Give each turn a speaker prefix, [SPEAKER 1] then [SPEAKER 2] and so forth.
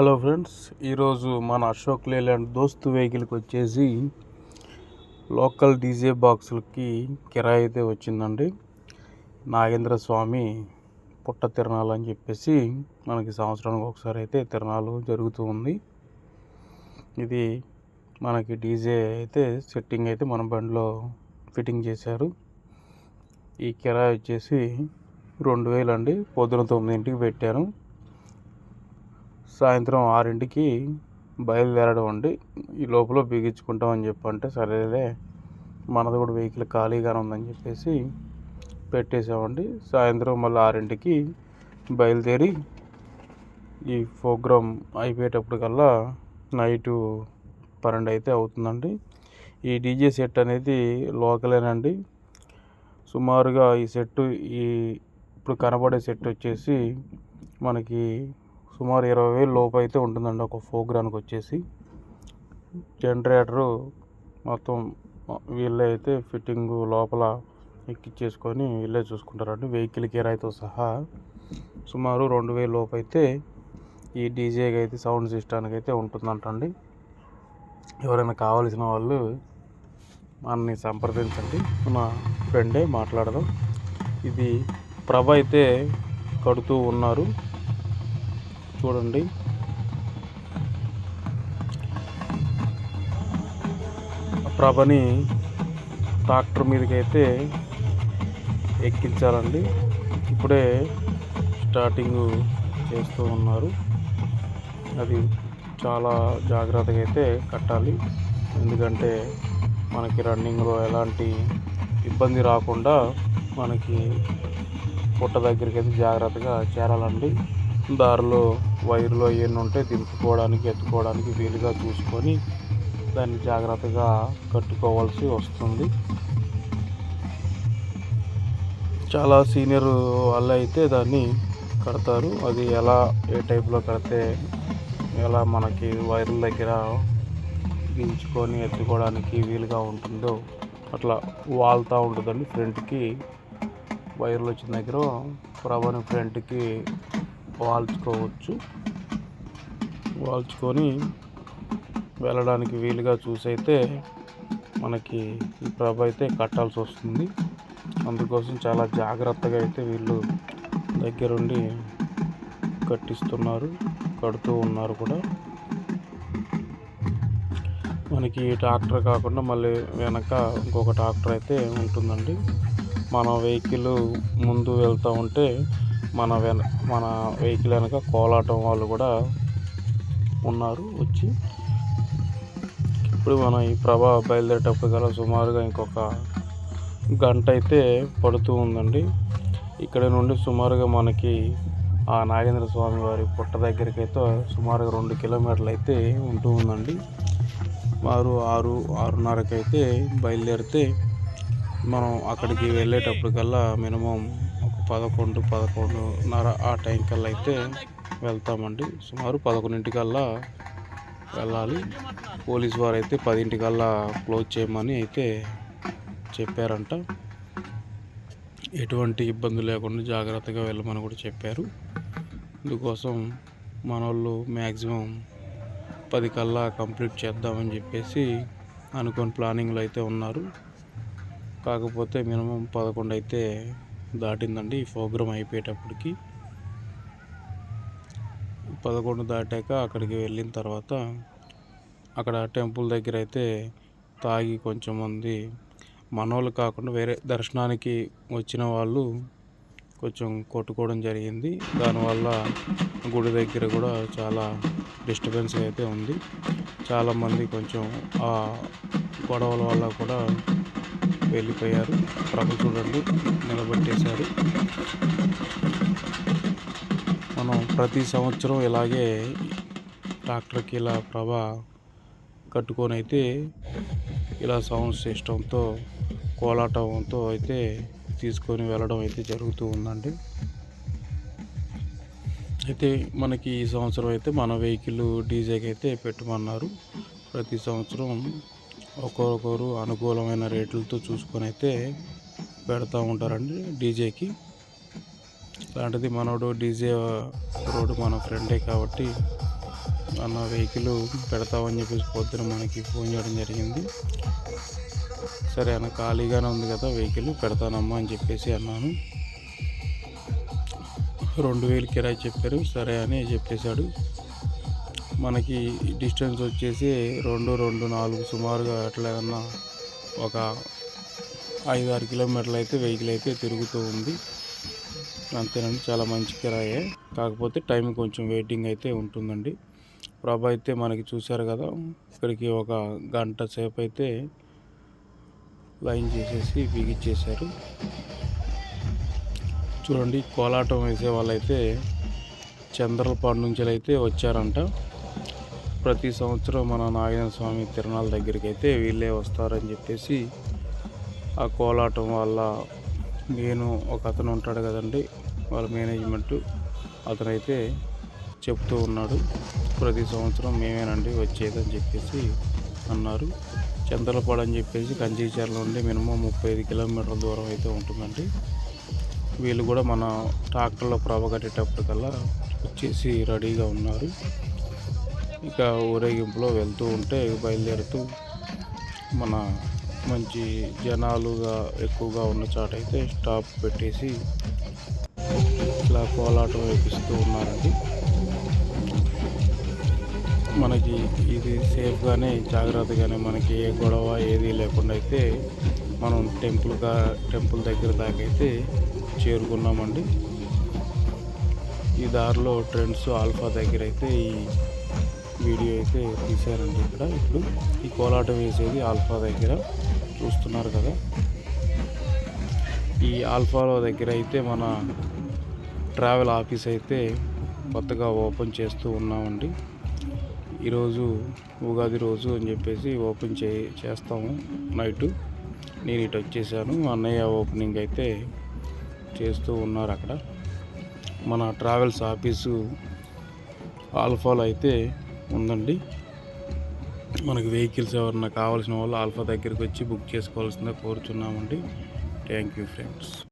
[SPEAKER 1] Hello friends ఈరోజు మన అశోక్ లేలాండ్ దోస్తు వెహికల్కి వచ్చేసి లోకల్ డీజే బాక్సులకి కిరాయి అయితే వచ్చిందండి. నాగేంద్ర స్వామి పుట్ట తిరణాలు అని చెప్పేసి మనకి సంవత్సరానికి ఒకసారి అయితే తిరణాలు జరుగుతూ ఉంది. ఇది మనకి డీజే అయితే సెట్టింగ్ అయితే మన బండిలో ఫిట్టింగ్ చేశారు. ఈ కిరాయి వచ్చేసి రెండు వేలు అండి పొద్దున తొమ్మిదింటికి పెట్టాను సాయంత్రం ఆరింటికి బయలుదేరడం అండి. ఈ లోపల బిగించుకుంటామని చెప్పంటే సరేలే మనది కూడా వెహికల్ ఖాళీగానే ఉందని చెప్పేసి పెట్టేసామండి సాయంత్రం మళ్ళీ ఆరింటికి బయలుదేరి ఈ ప్రోగ్రామ్ అయిపోయేటప్పటికల్లా నైటు పన్నెండు అయితే అవుతుందండి. ఈ డీజే సెట్ అనేది లోకలేనండి. సుమారుగా ఈ సెట్ ఈ ఇప్పుడు కనబడే సెట్ వచ్చేసి మనకి సుమారు ఇరవై వేలు లోపు అయితే ఉంటుందండి ఒక ప్రోగ్రామ్కి వచ్చేసి. జనరేటరు మొత్తం వీళ్ళే అయితే ఫిట్టింగ్ లోపల ఎక్కిచ్చేసుకొని వీళ్ళే చూసుకుంటారండి. వెహికల్ కిరాయితో సహా సుమారు రెండు వేల లోపు అయితే ఈ డీజేకి అయితే సౌండ్ సిస్టానికి అయితే ఉంటుందంటండి. ఎవరైనా కావాల్సిన వాళ్ళు మనని సంప్రదించండి. మన ఫ్రెండే మాట్లాడదాం. ఇది ప్రభ అయితే కడుతూ ఉన్నారు. చూడండి. ప్రభని ట్రాక్టర్ మీదకి అయితే ఎక్కించాలండి. ఇప్పుడే స్టార్టింగ్ చేస్తూ ఉన్నారు. అది చాలా జాగ్రత్తగా అయితే కట్టాలి. ఎందుకంటే మనకి రన్నింగ్లో ఎలాంటి ఇబ్బంది రాకుండా మనకి పుట్ట దగ్గరికి అయితే జాగ్రత్తగా చేరాలండి. దారిలో వైర్లు అవన్నీ ఉంటే దింపుకోవడానికి ఎత్తుకోవడానికి వీలుగా చూసుకొని దాన్ని జాగ్రత్తగా కట్టుకోవాల్సి వస్తుంది. చాలా సీనియర్ వాళ్ళు అయితే దాన్ని కడతారు. అది ఎలా ఏ టైప్లో కడితే ఎలా మనకి వైర్ల దగ్గర దించుకొని ఎత్తుకోవడానికి వీలుగా ఉంటుందో అట్లా వాల్తూ ఉంటుందండి. ఫ్రంట్కి వైర్లు వచ్చిన దగ్గర ప్రభని ఫ్రంట్కి వాల్చుకోవచ్చు. వాల్చుకొని వెళ్ళడానికి వీలుగా చూసైతే మనకి ఈ ప్రభ అయితే కట్టాల్సి వస్తుంది. అందుకోసం చాలా జాగ్రత్తగా అయితే వీళ్ళు దగ్గరుండి కట్టిస్తున్నారు కడుతూ ఉన్నారు కూడా. మనకి ట్రాక్టర్ కాకుండా మళ్ళీ వెనక ఇంకొక ట్రాక్టర్ అయితే ఉంటుందండి. మన వెహికల్ ముందు వెళ్తూ ఉంటే మన వెన మన వెహికల్ వెనక కోలాటం వాళ్ళు కూడా ఉన్నారు వచ్చి. ఇప్పుడు మనం ఈ ప్రభా బయలుదేరేటప్పుడు గల సుమారుగా ఇంకొక గంట అయితే పడుతూ ఉందండి. ఇక్కడ నుండి సుమారుగా మనకి ఆ నాగేంద్ర స్వామి వారి పుట్ట దగ్గరికి అయితే సుమారుగా రెండు కిలోమీటర్లు అయితే ఉంటూ ఉందండి. వారు ఆరు ఆరున్నరకైతే బయలుదేరితే మనం అక్కడికి వెళ్ళేటప్పటికల్లా మినిమం పదకొండు పదకొండున్నర ఆ టైం కల్లా అయితే వెళ్తామండి. సుమారు పదకొండింటికల్లా వెళ్ళాలి. పోలీస్ వారు అయితే పదింటికల్లా క్లోజ్ చేయమని అయితే చెప్పారంట. ఎటువంటి ఇబ్బంది లేకుండా జాగ్రత్తగా వెళ్ళమని కూడా చెప్పారు. ఇందుకోసం మన వాళ్ళు మ్యాక్సిమం పది కల్లా కంప్లీట్ చేద్దామని చెప్పేసి అనుకుని ప్లానింగ్లో అయితే ఉన్నారు. కాకపోతే మినిమం పదకొండు అయితే దాటిందండి. ఈ ప్రోగ్రామ్ అయిపోయేటప్పటికి పదకొండు దాటాక అక్కడికి వెళ్ళిన తర్వాత అక్కడ టెంపుల్ దగ్గర అయితే తాగి కొంచెం మంది మనోళ్ళు కాకుండా వేరే దర్శనానికి వచ్చిన వాళ్ళు కొంచెం కొట్టుకోవడం జరిగింది. దానివల్ల గుడి దగ్గర కూడా చాలా డిస్టర్బెన్స్ అయితే ఉంది. చాలామంది కొంచెం ఆ గొడవల వల్ల కూడా వెళ్ళిపోయారు. ప్రభు చూడండి నిలబెట్టేశారు. మనం ప్రతి సంవత్సరం ఇలాగే ట్రాక్టర్కి ఇలా ప్రభ కట్టుకొని అయితే ఇలా సౌండ్ సిస్టంతో కోలాటంతో అయితే తీసుకొని వెళ్ళడం అయితే జరుగుతూ ఉందండి. అయితే మనకి ఈ సంవత్సరం అయితే మన వెహికల్ డీజేకి అయితే పెట్టమన్నారు. ప్రతి సంవత్సరం ఒక్కొక్కరు అనుకూలమైన రేట్లతో చూసుకొని అయితే పెడతా ఉంటారండి డీజేకి. అలాంటిది మనోడు డీజే రోడ్డు మన ఫ్రెండే కాబట్టి అన్న వెహికల్ పెడతామని చెప్పేసి పొద్దున మనకి ఫోన్ చేయడం జరిగింది. సరే అన్న ఖాళీగానే ఉంది కదా వెహికల్ పెడతానమ్మా అని చెప్పేసి అన్నాను. రెండు వేలు కిరాయి చెప్పారు సరే అని చెప్పేశాడు. మనకి డిస్టెన్స్ వచ్చేసి రెండు రెండు నాలుగు సుమారుగా అట్లా ఏమన్నా ఒక ఐదు ఆరు కిలోమీటర్లు అయితే వెహికల్ అయితే తిరుగుతూ ఉంది. అంతేనండి చాలా మంచి కిరాయే. కాకపోతే టైం కొంచెం వెయిటింగ్ అయితే ఉంటుందండి. ప్రభ అయితే మనకి చూశారు కదా ఇక్కడికి ఒక గంట సేపు అయితే లైన్ చేసేసి బిగిచ్చేశారు. చూడండి కోలాటం వేసే వాళ్ళైతే చంద్రపాడు నుంచి అయితే వచ్చారంట. ప్రతి సంవత్సరం మన నాగేంద్ర స్వామి తిరణాల దగ్గరికి అయితే వీళ్ళే వస్తారని చెప్పేసి ఆ కోలాటం వల్ల నేను ఒక అతను ఉంటాడు కదండి వాళ్ళ మేనేజ్మెంట్. అతనైతే చెప్తూ ఉన్నాడు ప్రతి సంవత్సరం మేమేనండి వచ్చేదని చెప్పేసి అన్నారు. చందలపాడు అని చెప్పేసి కంచీచర్ల నుండి మినిమం ముప్పై ఐదు కిలోమీటర్ల దూరం అయితే ఉంటుందండి. వీళ్ళు కూడా మన ట్రాక్టర్లో ప్రభ కట్టేటప్పటికల్లా వచ్చేసి రెడీగా ఉన్నారు. ఇక ఊరేగింపులో వెళ్తూ ఉంటే బయలుదేరుతూ మన మంచి జనాలుగా ఎక్కువగా ఉన్న చాట అయితే స్టాప్ పెట్టేసి ఇట్లా కోలాటం వేపిస్తూ ఉన్నారండి. మనకి ఇది సేఫ్గానే జాగ్రత్తగానే మనకి ఏ గొడవ ఏది లేకుండా అయితే మనం టెంపుల్గా టెంపుల్ దగ్గర దాకా అయితే చేరుకున్నామండి. ఈ దారిలో ట్రెండ్స్ ఆల్ఫా దగ్గర అయితే ఈ వీడియో అయితే తీశారండి ఇక్కడ. ఇప్పుడు ఈ కోలాటం వేసేది ఆల్ఫా దగ్గర చూస్తున్నారు కదా. ఈ ఆల్ఫాలో దగ్గర అయితే మన ట్రావెల్ ఆఫీస్ అయితే కొత్తగా ఓపెన్ చేస్తూ ఉన్నామండి. ఈరోజు ఉగాది రోజు అని చెప్పేసి ఓపెన్ చే చేస్తాము నైటు. నేను ఇటు వచ్చేసాను. అన్నయ్య ఓపెనింగ్ అయితే చేస్తూ ఉన్నారు అక్కడ. మన ట్రావెల్స్ ఆఫీసు ఆల్ఫాలో అయితే ఉందండి. మనకు వెహికల్స్ ఎవరన్నా కావాల్సిన వాళ్ళు ఆల్ఫా దగ్గరికి వచ్చి బుక్ చేసుకోవాల్సిందే కోరుచున్నామండి. Thank you friends.